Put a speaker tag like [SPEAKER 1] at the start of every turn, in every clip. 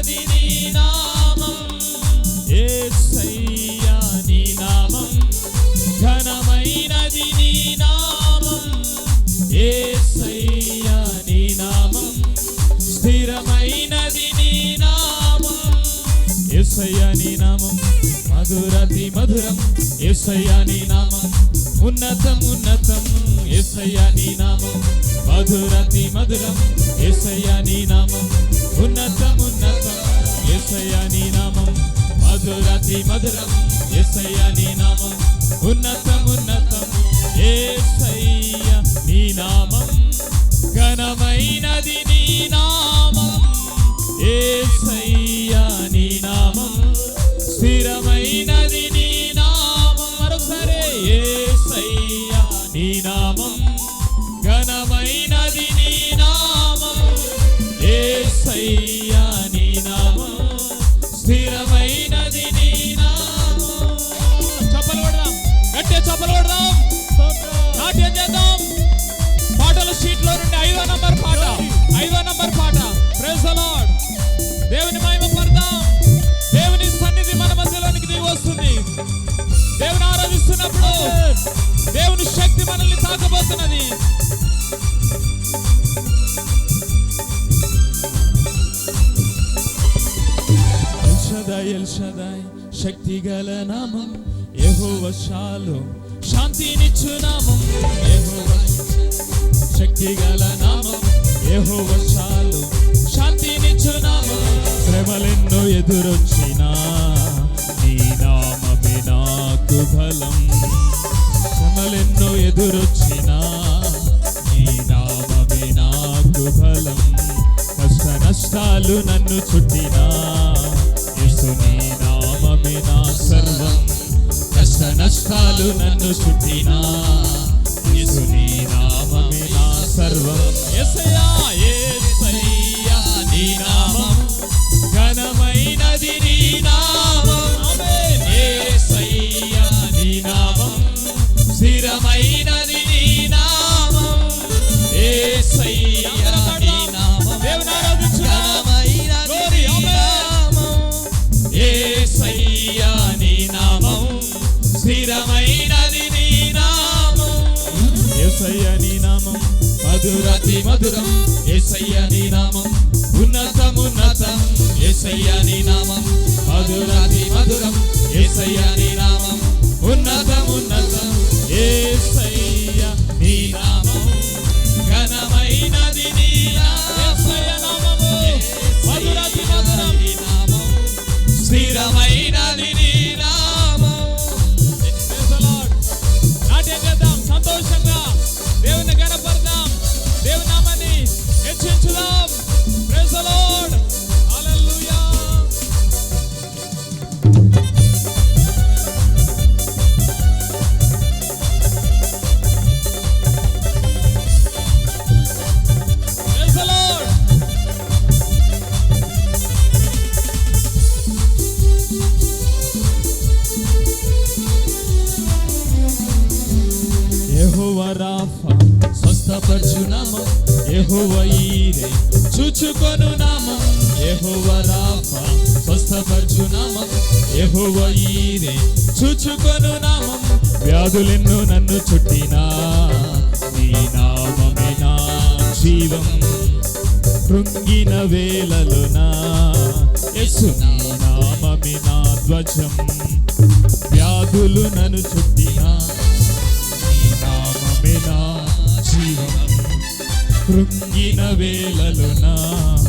[SPEAKER 1] ఘనమైనది నీ నామం. మధురతి మధురం. యేసయ్యా నీ నామం. ఉన్నతం ఉన్నతం యేసయ్యా నీ నామం. మధురతి మధురం యేసయ్యా నీ నామం. ఉన్నతం ఉన్నతం నీ నామం. మధురతి మధురం యేసయ్యా నీ నామం. ఉన్నతం ఉన్నతం నీ నామం. ఘనమైనది నీ నామం. ఏసయ్య నీ నామం. స్థిరమైనది శక్తి గల నామం యెహోవ షాలో శాంతినిచ్చు నామం యెహోవ శక్తి గల నామం యెహోవ షాలో శాంతినిచ్చు నామం శ్రమలెన్నో ఎదురొచ్చినా నీ నామమే నాకు బలం. శ్రమలెన్నో ఎదురొచ్చినా నీ నామమే నాకు బలం. కష్ట నష్టాలు నన్ను చుట్టినా నష్టాలు నన్ను చుట్టినా. యేసు నీ నామమే నా సర్వం. యేసయ్యా యేసయ్యా నీ నామం మధురాతి మధురం ఏసయ్య నీ నామం. ఉన్నతమున్నతం ఏసయ్య నీ నామం. మధురాతి మధురం ఏసయ్య నీ నామం. ఉన్నతమున్నతం ఏసయ్య నీ నామం. యెహోవా ఈరే చూచుకొను నామం వ్యాధులెన్నో నన్ను చుట్టినా. నీ నామమే నా జీవం. కృంగిన వేళలునా. యేసు నీ నామమే నా ధ్వజం. వ్యాధులు నన్ను చుట్టినా. నీ నామమే నా జీవం. కృంగిన వేళలునా. నా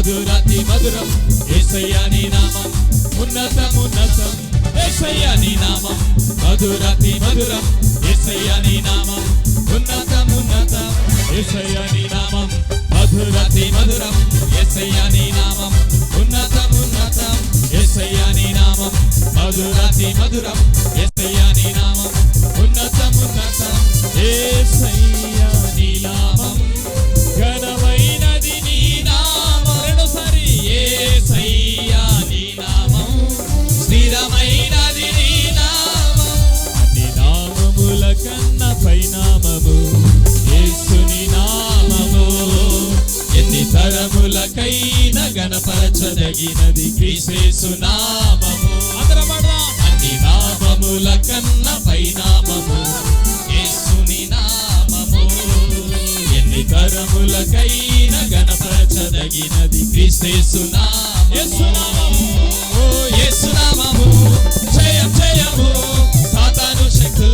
[SPEAKER 1] మధురాతి మధురం ఏసయ్యాని నామం ఉన్నతం ఉన్నతం ఏసయ్యాని నామం. మధురాతి మధురం ఏసయ్యాని నామం ఉన్నతం ఉన్నతం ఏసయ్యాని నామం. మధురాతి మధురం ఏసయ్యాని నామం ఉన్నతం ఉన్నతం ఏసయ్యాని నామం. మధురాతి మధురం ఏసయ్యాని నామం ఉన్నతం ఉన్నతం ఏసయ్య గణపరచదగినది క్రీస్తు నామము అన్ని నామముల కన్న పై నామము యేసుని నామము. ఎన్ని తరములకైన గణపరచదగినది క్రీస్తు నామము ఓ యేసు నామము జయం జయము. సాతాను శక్తు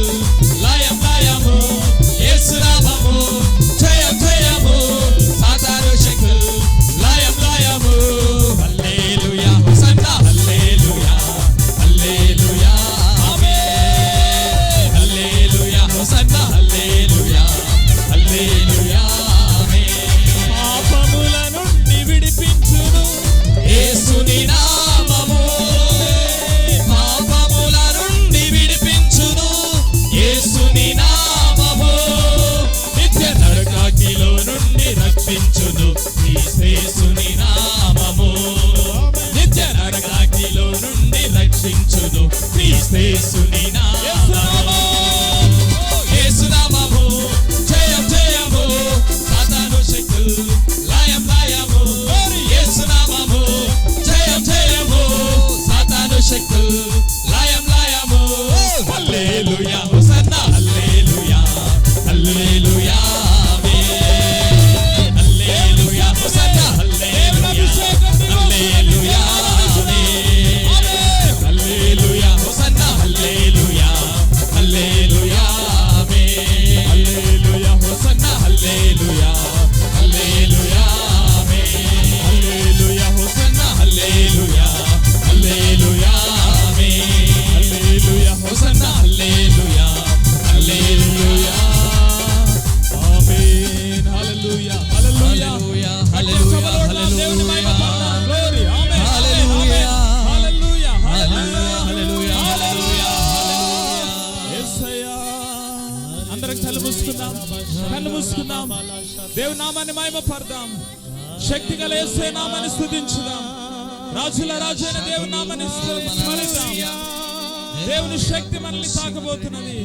[SPEAKER 1] isso అందరం కళ్ళు మూసుకుందాం. కళ్ళు మూసుకుందాం. దేవుని నామాన్ని మాయమపడదాం శక్తి గల ఏసే నామాన్ని స్థుతించుదాం. రాజుల రాజైన దేవుని నామాన్ని స్మరిద్దాం దేవుని శక్తి మనల్ని తాకబోతున్నది.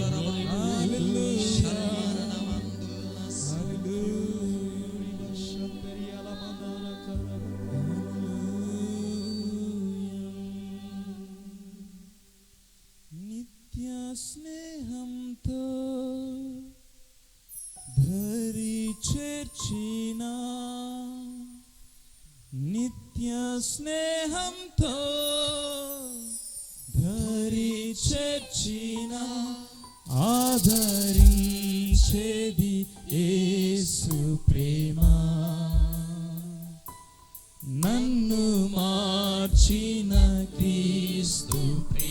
[SPEAKER 1] నన్ను మార్చిన క్రీస్తు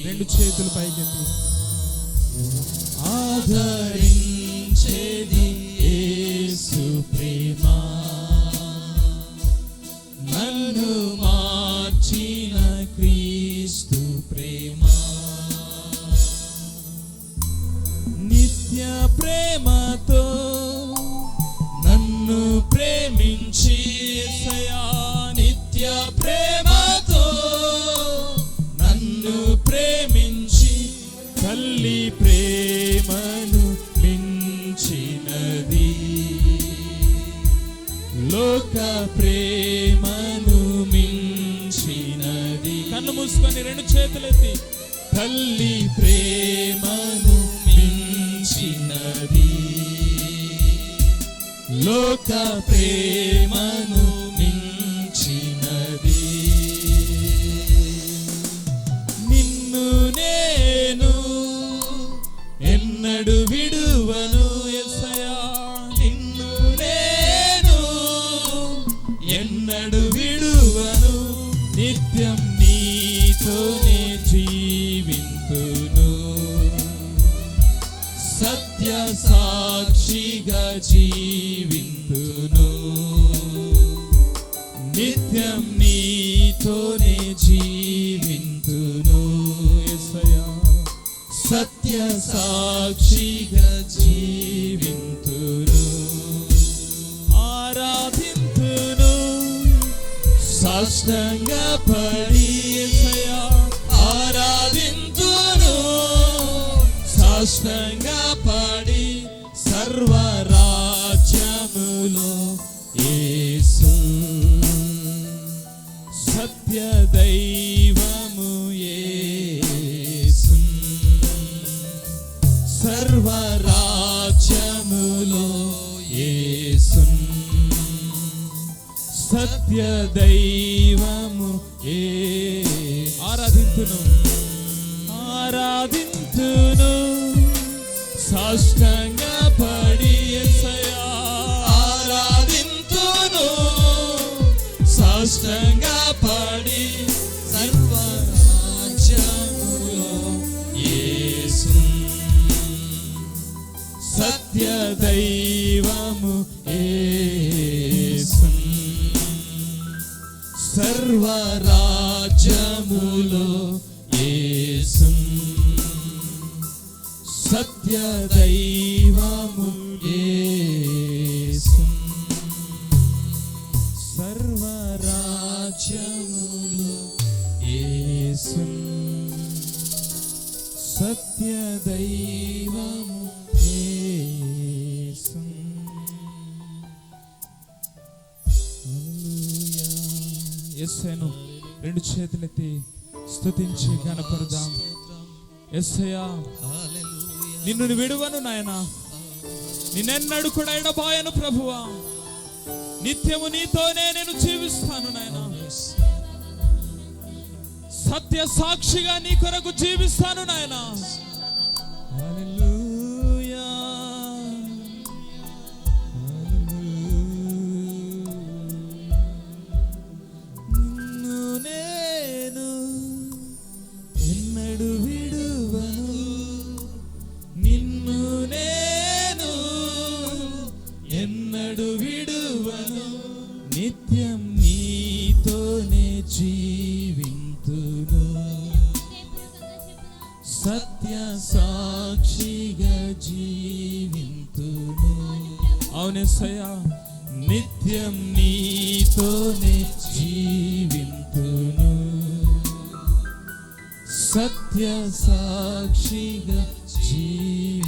[SPEAKER 1] రెండు చేతులు పైకెత్తి. ఆధరించేది యేసు ప్రేమ. తల్లి ప్రేమను మించినది. లోక ప్రేమను మించినది. నిన్ను నేను ఎన్నడు విడువను ఎసయా నిన్ను నేను ఎన్నడు విడువను నిత్యం నీతోనే జీవింతును సత్య సాక్షిగా జీవింతును నిత్యం నీతోనే జీవింతును సత్య సాక్షిగా జీవింతును ఆరాధింతును సాష్టంగా పడి సాష్టంగా పాడి సర్వరాజ్యములో యేసు సత్య దైవము యేసు సర్వరాజ్యములో యేసు సత్య దైవము ఏ. ఆరాధింతును ఆరాధింతును సాష్టంగా పడి సర్వరాజ్యములో యేసు. సత్య దైవము యేసు ఎస్ఐను రెండు చేతులెత్తి స్తుతించి కనపడదాం ఎస్ఐయా నిన్ను విడువను నాయనా. నిన్నెన్నడు కూడా ఎడబాయను ప్రభువా. నిత్యము నీతోనే నేను జీవిస్తాను నాయనా. సత్య సాక్షిగా నీ కొరకు జీవిస్తాను నాయనా. सत्यसाक्षिग जीव